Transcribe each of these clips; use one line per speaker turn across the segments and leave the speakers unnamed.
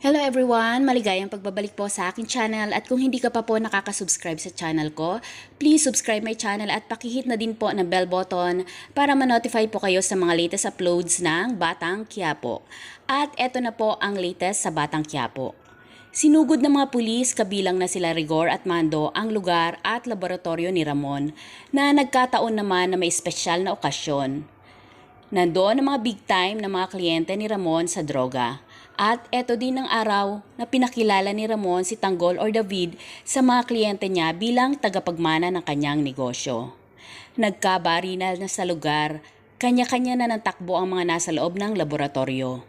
Hello everyone! Maligayang pagbabalik po sa akin channel at kung hindi ka pa po nakaka-subscribe sa channel ko, please subscribe my channel at pakihit na din po ng bell button para ma-notify po kayo sa mga latest uploads ng Batang Quiapo. At eto na po ang latest sa Batang Quiapo. Sinugod ng mga pulis kabilang na sila Rigor at Mando ang lugar at laboratorio ni Ramon na nagkataon naman na may espesyal na okasyon. Nandoon ang mga big time na mga kliyente ni Ramon sa droga. At eto din ang araw na pinakilala ni Ramon si Tanggol or David sa mga kliyente niya bilang tagapagmana ng kanyang negosyo. Nagkabarinal na sa lugar, kanya-kanya na ng takbo ang mga nasa loob ng laboratorio.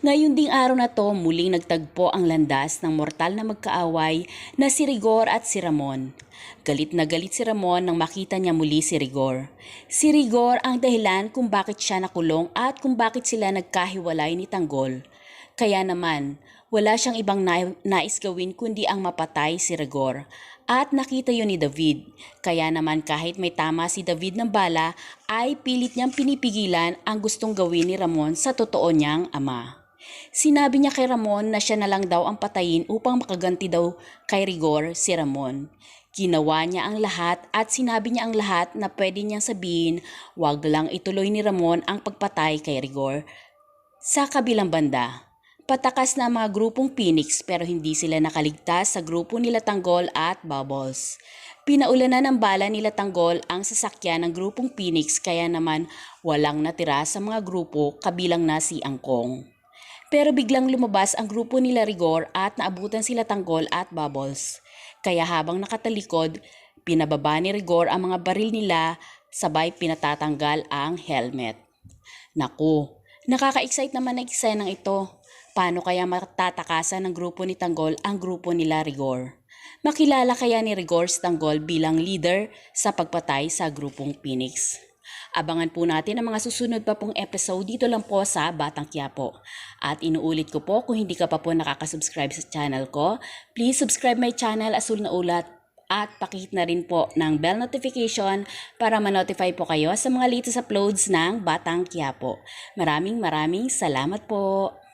Ngayon ding araw na to, muling nagtagpo ang landas ng mortal na magkaaway na si Rigor at si Ramon. Galit na galit si Ramon nang makita niya muli si Rigor. Si Rigor ang dahilan kung bakit siya nakulong at kung bakit sila nagkahiwalay ni Tanggol. Kaya naman, wala siyang ibang na- nais gawin kundi ang mapatay si Rigor. At nakita yun ni David. Kaya naman kahit may tama si David ng bala, ay pilit niyang pinipigilan ang gustong gawin ni Ramon sa totoo niyang ama. Sinabi niya kay Ramon na siya na lang daw ang patayin upang makaganti daw kay Rigor si Ramon. Ginawa niya ang lahat at sinabi niya ang lahat na pwede niyang sabihin wag lang ituloy ni Ramon ang pagpatay kay Rigor. Sa kabilang banda, Patakas na mga grupong Phoenix pero hindi sila nakaligtas sa grupo nila Tanggol at Bubbles. Pinaulanan ng bala nila Tanggol ang sasakyan ng grupong Phoenix kaya naman walang natira sa mga grupo kabilang na si Angkong. Pero biglang lumabas ang grupo nila Rigor at naabutan sila Tanggol at Bubbles. Kaya habang nakatalikod, pinababa ni Rigor ang mga baril nila sabay pinatatanggal ang helmet. Naku, nakaka-excite naman ang eksenang ito. Paano kaya matatakasan ng grupo ni Tanggol ang grupo nila Rigor? Makilala kaya ni Rigor si Tanggol bilang leader sa pagpatay sa grupong Phoenix. Abangan po natin ang mga susunod pa pong episode dito lang po sa Batang Quiapo. At inuulit ko po kung hindi ka pa po nakaka-subscribe sa channel ko, please subscribe my channel Asul na Ulat at pakihit na rin po ng bell notification para ma-notify po kayo sa mga latest uploads ng Batang Quiapo. Maraming maraming salamat po!